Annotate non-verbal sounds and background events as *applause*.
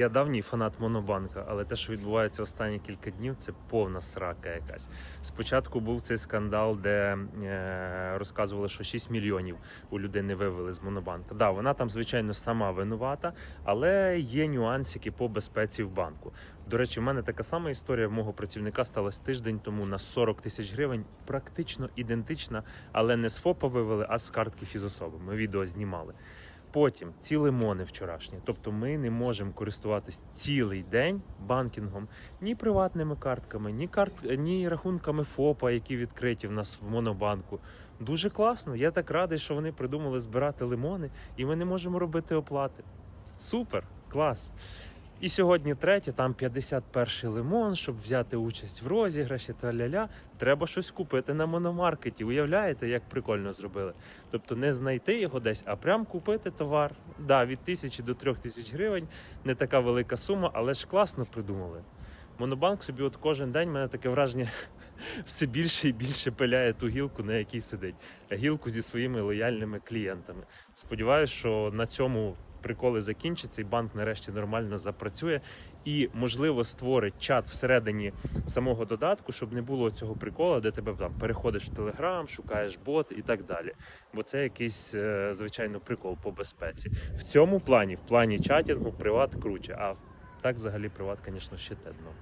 Я давній фанат Монобанка, але те, що відбувається останні кілька днів, це повна срака якась. Спочатку був цей скандал, де е, розказували, що 6 мільйонів у людини вивели з Монобанка. Да, вона там, звичайно, сама винувата, але є нюансики по безпеці в банку. До речі, в мене така сама історія в мого працівника сталася тиждень тому на 40 тисяч гривень, практично ідентична, але не з ФОПа вивели, а з картки фізособи. Ми відео знімали. Потім ці лимони вчорашні. Тобто ми не можемо користуватись цілий день банкінгом ні приватними картками, ні карт, ні рахунками ФОПа, які відкриті в нас в монобанку. Дуже класно. Я так радий, що вони придумали збирати лимони, і ми не можемо робити оплати. Супер, клас. І сьогодні третє, там 51 лимон, щоб взяти участь в розіграші та ля-ля. Треба щось купити на мономаркеті. Уявляєте, як прикольно зробили? Тобто не знайти його десь, а прям купити товар. Да, від тисячі до трьох тисяч гривень не така велика сума, але ж класно придумали. Монобанк собі от кожен день мене таке враження *laughs* все більше і більше пиляє ту гілку, на якій сидить. Гілку зі своїми лояльними клієнтами. Сподіваюсь, що на цьому приколи закінчаться, і банк нарешті нормально запрацює і, можливо, створить чат всередині самого додатку, щоб не було цього приколу, де тебе там переходиш в Телеграм, шукаєш бот і так далі. Бо це якийсь е, звичайно прикол по безпеці. В цьому плані, в плані чатінгу, приват круче. А так взагалі приват, звісно, ще те дно.